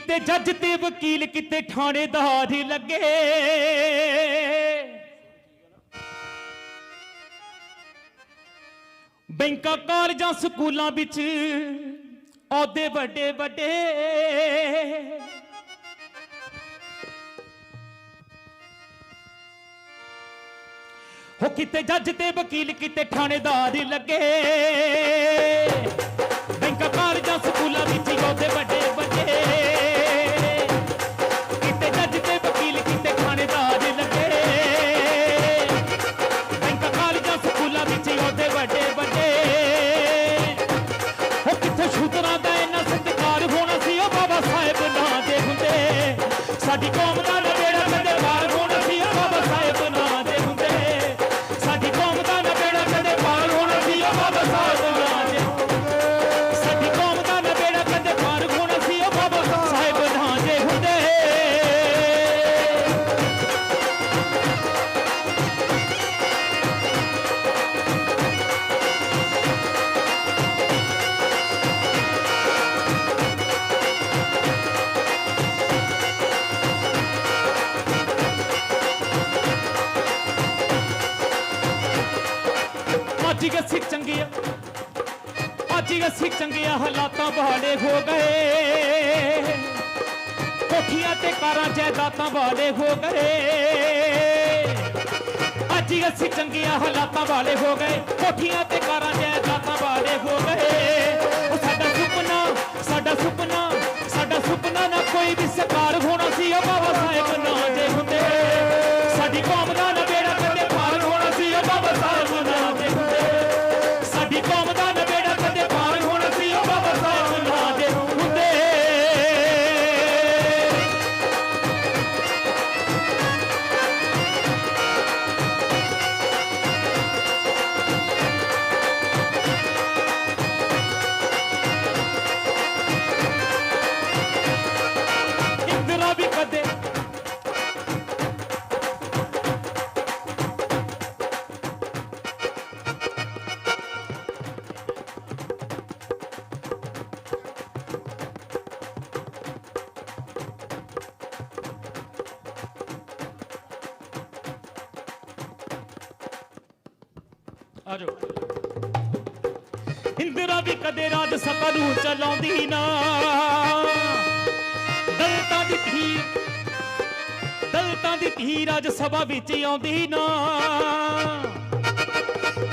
ਕਿਤੇ ਜੱਜ ਤੇ ਵਕੀਲ ਕਿਤੇ ਥਾਣੇਦਾਰ ਲੱਗੇ। ਬੈਂਕਾਂ, ਕਾਲਜਾਂ, ਸਕੂਲਾਂ ਵਿੱਚ ਅਹੁਦੇ ਵੱਡੇ ਵੱਡੇ। ਹੋ ਕਿਤੇ ਜੱਜ ਤੇ ਵਕੀਲ ਕਿਤੇ ਥਾਣੇਦਾਰ ਲੱਗੇ। ਬੈਂਕਾਂ, ਕਾਲਜਾਂ, ਸਕੂਲਾਂ ਵਿੱਚ ਅਹੁਦੇ ਵੱਡੇ ਸਾਡੀ ਕੌਮ ਅੱਜ ਹੀ ਅਸੀਂ ਚੰਗੀਆਂ, ਅੱਜ ਹੀ ਅਸੀਂ ਚੰਗੀਆਂ ਹਾਲਾਤਾਂ ਬਹਾਲੇ ਹੋ ਗਏ। ਕੋਠੀਆਂ ਤੇ ਕਾਰਾਂ ਜਾਇਦਾਦਾਂ ਵਾਲੇ ਹੋ ਗਏ। ਅੱਜ ਹੀ ਅਸੀਂ ਚੰਗੀਆਂ ਹਾਲਾਤਾਂ ਵਾਲੇ ਹੋ ਗਏ। ਕੋਠੀਆਂ ਤੇ ਕਾਰਾਂ ਜਾਇਦਾਦਾਂ ਵਾਲੇ ਹੋ ਗਏ। ਆ ਇੰਦਰਾ ਵੀ ਕਦੇ ਰਾਜ ਸਭਾ ਨੂੰ ਚਲਾਉਂਦੀ ਨਾ। ਦਲਤਾਂ ਦੀ ਧੀ ਦਲਤਾਂ ਦੀ ਧੀ ਰਾਜ ਸਭਾ ਵਿੱਚ ਆਉਂਦੀ ਨਾ।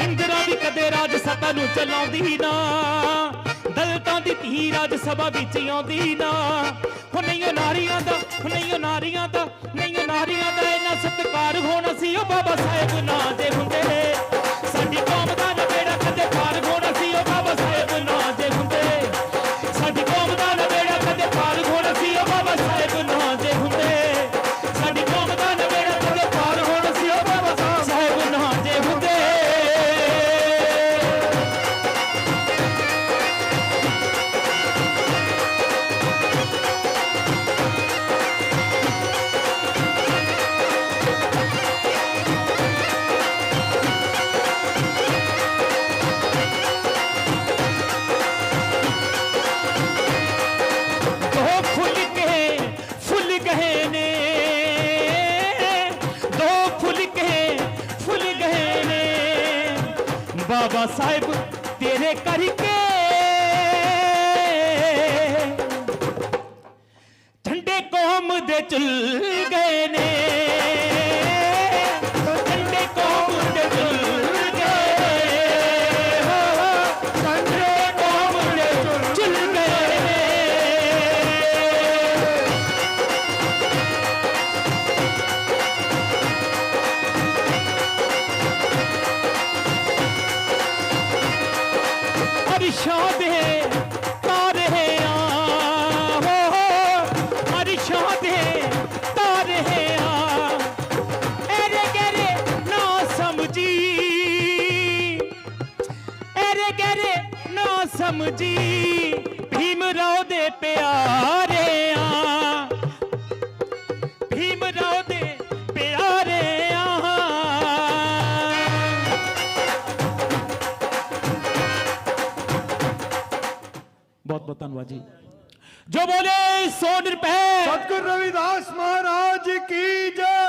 ਇੰਦਰਾ ਵੀ ਕਦੇ ਰਾਜ ਸਭਾ ਨੂੰ ਚਲਾਉਂਦੀ ਨਾ। ਦਲਤਾਂ ਦੀ ਧੀ ਰਾਜ ਸਭਾ ਵਿੱਚ ਆਉਂਦੀ ਨਾ। ਹੋ ਨਹੀਂ ਉਹ ਨਾਰੀਆਂ ਦਾ ਹੋ ਨਹੀਂ ਉਹ ਨਾਰੀਆਂ ਦਾ ਨਹੀਂ ਉਹ ਨਾਰੀਆਂ ਦਾ ਇਹਨਾਂ ਸਤਿਕਾਰ ਹੋਣਾ ਸੀ। ਉਹ ਬਾਬਾ ਸਾਹਿਬ ਨਾਂ ਬਾਬਾ ਸਾਹਿਬ ਤੇਰੇ ਕਰਕੇ। ਠੰਡੇ ਕੌਮ ਦੇ ਚੁੱਲ ਗਏ ਨੇ। ਅਰਿਸ਼ਾਂ ਦੇ ਤਾਰੇ ਆ। ਹੋ ਹੋ ਅਰਿਸ਼ਾਂ ਦੇ ਤਾਰੇ ਆ। ਐਰੇ ਗਰੇ ਨਾ ਸਮਝੀ। ਐਰੇ ਗਰੇ ਨਾ ਸਮਝੀ। ਭੀਮ ਰਾਓ ਦੇ ਪਿਆਰੇ ਬਹੁਤ ਬਹੁਤ ਧੰਨਵਾਦ ਜੀ। ਜੋ ਬੋਲੇ ਸੋ ਨਿਰਭੈ। ਸਤਿਗੁਰ ਰਵਿਦਾਸ ਮਹਾਰਾਜ ਕੀ ਜੈ।